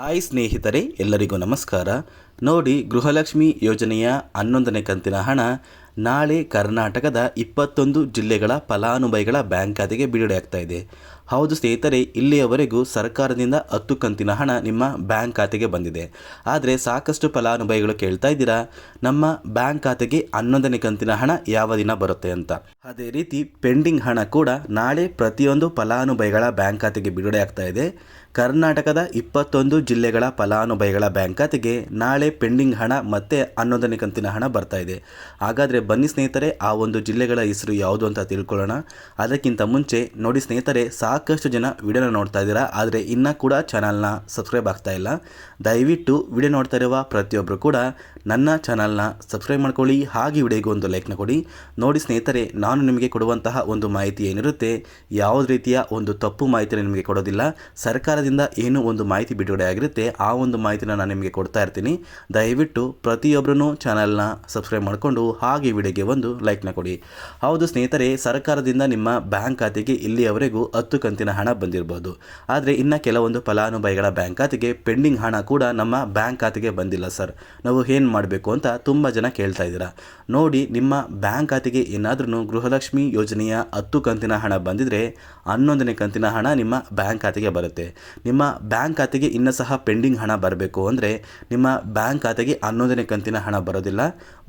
Hi ಸ್ನೇಹಿತರೆ ಎಲ್ಲರಿಗೂ ನಮಸ್ಕಾರ. ನೋಡಿ ಗೃಹಲಕ್ಷ್ಮಿ ಯೋಜನೆಯ ಹನ್ನೊಂದನೇ ಕಂತಿನ ಹಣ ನಾಳೆ ಕರ್ನಾಟಕದ ಇಪ್ಪತ್ತೊಂದು ಜಿಲ್ಲೆಗಳ ಫಲಾನುಭವಿಗಳ ಬ್ಯಾಂಕ್ ಖಾತೆಗೆ ಬಿಡುಗಡೆ ಆಗ್ತಾ ಇದೆ. ಹೌದು ಸ್ನೇಹಿತರೆ, ಇಲ್ಲಿಯವರೆಗೂ ಸರ್ಕಾರದಿಂದ ಹತ್ತು ಕಂತಿನ ಹಣ ನಿಮ್ಮ ಬ್ಯಾಂಕ್ ಖಾತೆಗೆ ಬಂದಿದೆ. ಆದರೆ ಸಾಕಷ್ಟು ಫಲಾನುಭವಿಗಳು ಕೇಳ್ತಾ ಇದ್ದೀರಾ? ನಮ್ಮ ಬ್ಯಾಂಕ್ ಖಾತೆಗೆ ಹನ್ನೊಂದನೇ ಕಂತಿನ ಹಣ ಯಾವ ದಿನ ಬರುತ್ತೆ ಅಂತ. ಅದೇ ರೀತಿ ಪೆಂಡಿಂಗ್ ಹಣ ಕೂಡ ನಾಳೆ ಪ್ರತಿಯೊಂದು ಫಲಾನುಭವಿಗಳ ಬ್ಯಾಂಕ್ ಖಾತೆಗೆ ಬಿಡುಗಡೆ ಆಗ್ತಾ ಇದೆ. ಕರ್ನಾಟಕದ ಇಪ್ಪತ್ತೊಂದು ಜಿಲ್ಲೆಗಳ ಫಲಾನುಭವಿಗಳ ಬ್ಯಾಂಕ್ ಖಾತೆಗೆ ನಾಳೆ ಪೆಂಡಿಂಗ್ ಹಣ ಮತ್ತೆ ಹನ್ನೊಂದನೇ ಕಂತಿನ ಹಣ ಬರ್ತಾ ಇದೆ. ಹಾಗಾದರೆ ಬನ್ನಿ ಸ್ನೇಹಿತರೆ, ಆ ಒಂದು ಜಿಲ್ಲೆಗಳ ಹೆಸರು ಯಾವುದು ಅಂತ ತಿಳ್ಕೊಳ್ಳೋಣ. ಅದಕ್ಕಿಂತ ಮುಂಚೆ ನೋಡಿ ಸ್ನೇಹಿತರೆ, ಸಾಕಷ್ಟು ಜನ ವಿಡಿಯೋನ ನೋಡ್ತಾ ಇದ್ದೀರಾ, ಆದರೆ ಇನ್ನೂ ಕೂಡ ಚಾನಲ್ನ ಸಬ್ಸ್ಕ್ರೈಬ್ ಆಗ್ತಾ ಇಲ್ಲ. ದಯವಿಟ್ಟು ವಿಡಿಯೋ ನೋಡ್ತಾ ಇರುವ ಪ್ರತಿಯೊಬ್ಬರು ಕೂಡ ನನ್ನ ಚಾನಲ್ನ ಸಬ್ಸ್ಕ್ರೈಬ್ ಮಾಡ್ಕೊಳ್ಳಿ, ಹಾಗೆ ವಿಡಿಯೋಗೆ ಒಂದು ಲೈಕ್ನ ಕೊಡಿ. ನೋಡಿ ಸ್ನೇಹಿತರೆ, ನಾನು ನಿಮಗೆ ಕೊಡುವಂತಹ ಒಂದು ಮಾಹಿತಿ ಏನಿರುತ್ತೆ, ಯಾವುದೇ ರೀತಿಯ ಒಂದು ತಪ್ಪು ಮಾಹಿತಿನ ನಿಮಗೆ ಕೊಡೋದಿಲ್ಲ, ಸರ್ಕಾರದಿಂದ ಏನು ಒಂದು ಮಾಹಿತಿ ಬಿಡುಗಡೆ ಆಗಿರುತ್ತೆ, ಆ ಒಂದು ಮಾಹಿತಿನ ನಾನು ನಿಮಗೆ ಕೊಡ್ತಾ ಇರ್ತೀನಿ. ದಯವಿಟ್ಟು ಪ್ರತಿಯೊಬ್ಬರೂ ಚಾನಲ್ನ ಸಬ್ಸ್ಕ್ರೈಬ್ ಮಾಡಿಕೊಂಡು, ಹಾಗೆ ವಿಡಿಯೋಗೆ ಒಂದು ಲೈಕ್ನ ಕೊಡಿ. ಹೌದು ಸ್ನೇಹಿತರೆ, ಸರ್ಕಾರದಿಂದ ನಿಮ್ಮ ಬ್ಯಾಂಕ್ ಖಾತೆಗೆ ಇಲ್ಲಿಯವರೆಗೂ ಹತ್ತು ಕಂತಿನ ಹಣ ಬಂದಿರಬಹುದು ಆದರೆ ಇನ್ನು ಕೆಲವೊಂದು ಫಲಾನುಭವಿಗಳ ಬ್ಯಾಂಕ್ ಖಾತೆಗೆ ಪೆಂಡಿಂಗ್ ಹಣ ಕೂಡ ನಮ್ಮ ಬ್ಯಾಂಕ್ ಖಾತೆಗೆ ಬಂದಿಲ್ಲ ಸರ್. ನಾವು ಏನು ಮಾಡಬೇಕು ಅಂತ ತುಂಬ ಜನ ಕೇಳ್ತಾ ಇದ್ದೀರಾ. ನೋಡಿ, ನಿಮ್ಮ ಬ್ಯಾಂಕ್ ಖಾತೆಗೆ ಏನಾದ್ರೂ ಗೃಹಲಕ್ಷ್ಮಿ ಯೋಜನೆಯ ಹತ್ತು ಕಂತಿನ ಹಣ ಬಂದಿದ್ರೆ ಹನ್ನೊಂದನೇ ಕಂತಿನ ಹಣ ನಿಮ್ಮ ಬ್ಯಾಂಕ್ ಖಾತೆಗೆ ಬರುತ್ತೆ. ನಿಮ್ಮ ಬ್ಯಾಂಕ್ ಖಾತೆಗೆ ಇನ್ನೂ ಸಹ ಪೆಂಡಿಂಗ್ ಹಣ ಬರಬೇಕು ಅಂದರೆ ನಿಮ್ಮ ಬ್ಯಾಂಕ್ ಖಾತೆಗೆ ಹನ್ನೊಂದನೇ ಕಂತಿನ ಹಣ ಬರೋದಿಲ್ಲ.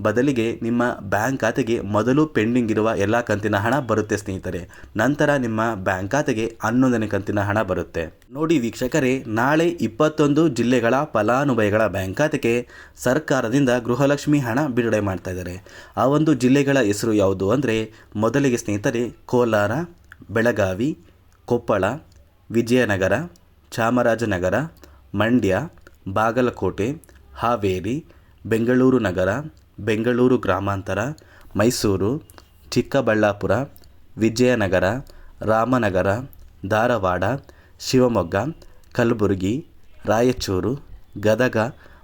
ಬದಲಿಗೆ ನಿಮ್ಮ ಬ್ಯಾಂಕ್ ಖಾತೆಗೆ ಮೊದಲು ಪೆಂಡಿಂಗ್ ಇರುವ ಎಲ್ಲ ಕಂತಿನ ಹಣ ಬರುತ್ತೆ ಸ್ನೇಹಿತರೆ. ನಂತರ ನಿಮ್ಮ ಬ್ಯಾಂಕ್ ಖಾತೆಗೆ ಹನ್ನೊಂದನೇ ಕಂತಿನ ಹಣ ಬರುತ್ತೆ. ನೋಡಿ ವೀಕ್ಷಕರೇ, ನಾಳೆ ಇಪ್ಪತ್ತೊಂದು ಜಿಲ್ಲೆಗಳ ಫಲಾನುಭವಿಗಳ ಬ್ಯಾಂಕ್ ಖಾತೆಗೆ ಸರ್ಕಾರದಿಂದ ಗೃಹಲಕ್ಷ್ಮಿ ಹಣ ಬಿಡುಗಡೆ ಮಾಡ್ತಾ ಇದ್ದಾರೆ. ಆ ಒಂದು ಜಿಲ್ಲೆಗಳ ಹೆಸರು ಯಾವುದು ಅಂದರೆ, ಮೊದಲಿಗೆ ಸ್ನೇಹಿತರೆ, ಕೋಲಾರ, ಬೆಳಗಾವಿ, ಕೊಪ್ಪಳ, ವಿಜಯನಗರ, ಚಾಮರಾಜನಗರ, ಮಂಡ್ಯ, ಬಾಗಲಕೋಟೆ, ಹಾವೇರಿ, ಬೆಂಗಳೂರು ನಗರ ಬೆಂಗಳೂರು ಗ್ರಾಮಾಂತರ ಮೈಸೂರು ಚಿಕ್ಕಬಳ್ಳಾಪುರ ವಿಜಯನಗರ ರಾಮನಗರ ಧಾರವಾಡ ಶಿವಮೊಗ್ಗ ಕಲಬುರಗಿ ರಾಯಚೂರು ಗದಗ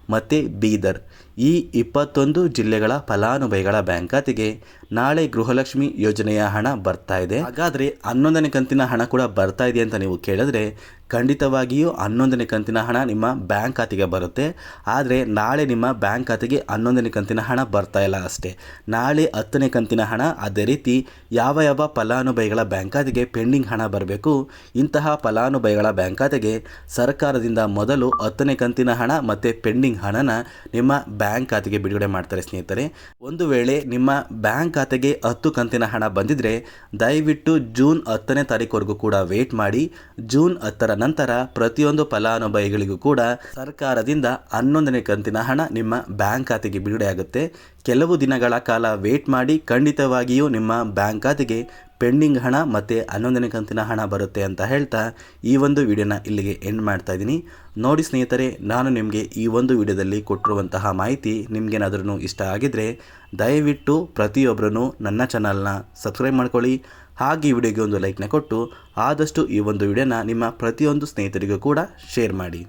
ಮತ್ತು ಬೀದರ್ ಈ ಇಪ್ಪತ್ತೊಂದು ಜಿಲ್ಲೆಗಳ ಫಲಾನುಭವಿಗಳ ಬ್ಯಾಂಕ್ ಖಾತೆಗೆ ನಾಳೆ ಗೃಹಲಕ್ಷ್ಮಿ ಯೋಜನೆಯ ಹಣ ಬರ್ತಾ ಇದೆ. ಹಾಗಾದರೆ ಹನ್ನೊಂದನೇ ಕಂತಿನ ಹಣ ಕೂಡ ಬರ್ತಾ ಇದೆ ಅಂತ ನೀವು ಕೇಳಿದ್ರೆ ಖಂಡಿತವಾಗಿಯೂ ಹನ್ನೊಂದನೇ ಕಂತಿನ ಹಣ ನಿಮ್ಮ ಬ್ಯಾಂಕ್ ಖಾತೆಗೆ ಬರುತ್ತೆ. ಆದರೆ ನಾಳೆ ನಿಮ್ಮ ಬ್ಯಾಂಕ್ ಖಾತೆಗೆ ಹನ್ನೊಂದನೇ ಕಂತಿನ ಹಣ ಬರ್ತಾ ಇಲ್ಲ ಅಷ್ಟೇ. ನಾಳೆ ಹತ್ತನೇ ಕಂತಿನ ಹಣ ಅದೇ ರೀತಿ ಯಾವ ಯಾವ ಫಲಾನುಭವಿಗಳ ಬ್ಯಾಂಕ್ ಖಾತೆಗೆ ಪೆಂಡಿಂಗ್ ಹಣ ಬರಬೇಕು, ಇಂತಹ ಫಲಾನುಭವಿಗಳ ಬ್ಯಾಂಕ್ ಖಾತೆಗೆ ಸರ್ಕಾರದಿಂದ ಮೊದಲು ಹತ್ತನೇ ಕಂತಿನ ಹಣ ಮತ್ತು ಪೆಂಡಿಂಗ್ ಹಣನ ನಿಮ್ಮ ಬ್ಯಾಂಕ್ ಖಾತೆಗೆ ಬಿಡುಗಡೆ ಮಾಡ್ತಾರೆ ಸ್ನೇಹಿತರೆ. ಒಂದು ವೇಳೆ ನಿಮ್ಮ ಬ್ಯಾಂಕ್ ಖಾತೆಗೆ ಹತ್ತು ಕಂತಿನ ಹಣ ಬಂದಿದ್ರೆ ದಯವಿಟ್ಟು ಜೂನ್ ಹತ್ತನೇ ತಾರೀಕುವರೆಗೂ ಕೂಡ ವೇಟ್ ಮಾಡಿ. ಜೂನ್ ಹತ್ತರ ನಂತರ ಪ್ರತಿಯೊಂದು ಫಲಾನುಭವಿಗಳಿಗೂ ಕೂಡ ಸರ್ಕಾರದಿಂದ ಹನ್ನೊಂದನೇ ಕಂತಿನ ಹಣ ನಿಮ್ಮ ಬ್ಯಾಂಕ್ ಖಾತೆಗೆ ಬಿಡುಗಡೆ ಆಗುತ್ತೆ. ಕೆಲವು ದಿನಗಳ ಕಾಲ ವೇಟ್ ಮಾಡಿ ಖಂಡಿತವಾಗಿಯೂ ನಿಮ್ಮ ಬ್ಯಾಂಕ್ ಖಾತೆಗೆ ಪೆಂಡಿಂಗ್ ಹಣ ಮತ್ತು ಹನ್ನೊಂದನೇ ಕಂತಿನ ಹಣ ಬರುತ್ತೆ ಅಂತ ಹೇಳ್ತಾ ಈ ಒಂದು ವಿಡಿಯೋನ ಇಲ್ಲಿಗೆ ಎಂಡ್ ಮಾಡ್ತಾ ಇದ್ದೀನಿ. ನೋಡಿ ಸ್ನೇಹಿತರೆ, ನಾನು ನಿಮಗೆ ಈ ಒಂದು ವಿಡಿಯೋದಲ್ಲಿ ಕೊಟ್ಟಿರುವಂತಹ ಮಾಹಿತಿ ನಿಮಗೇನಾದ್ರೂ ಇಷ್ಟ ಆಗಿದರೆ ದಯವಿಟ್ಟು ಪ್ರತಿಯೊಬ್ಬರೂ ನನ್ನ ಚಾನಲ್ನ ಸಬ್ಸ್ಕ್ರೈಬ್ ಮಾಡ್ಕೊಳ್ಳಿ. ಹಾಗೆ ಈ ವಿಡಿಯೋಗೆ ಒಂದು ಲೈಕ್ನ ಕೊಟ್ಟು ಆದಷ್ಟು ಈ ಒಂದು ವಿಡಿಯೋನ ನಿಮ್ಮ ಪ್ರತಿಯೊಂದು ಸ್ನೇಹಿತರಿಗೂ ಕೂಡ ಶೇರ್ ಮಾಡಿ.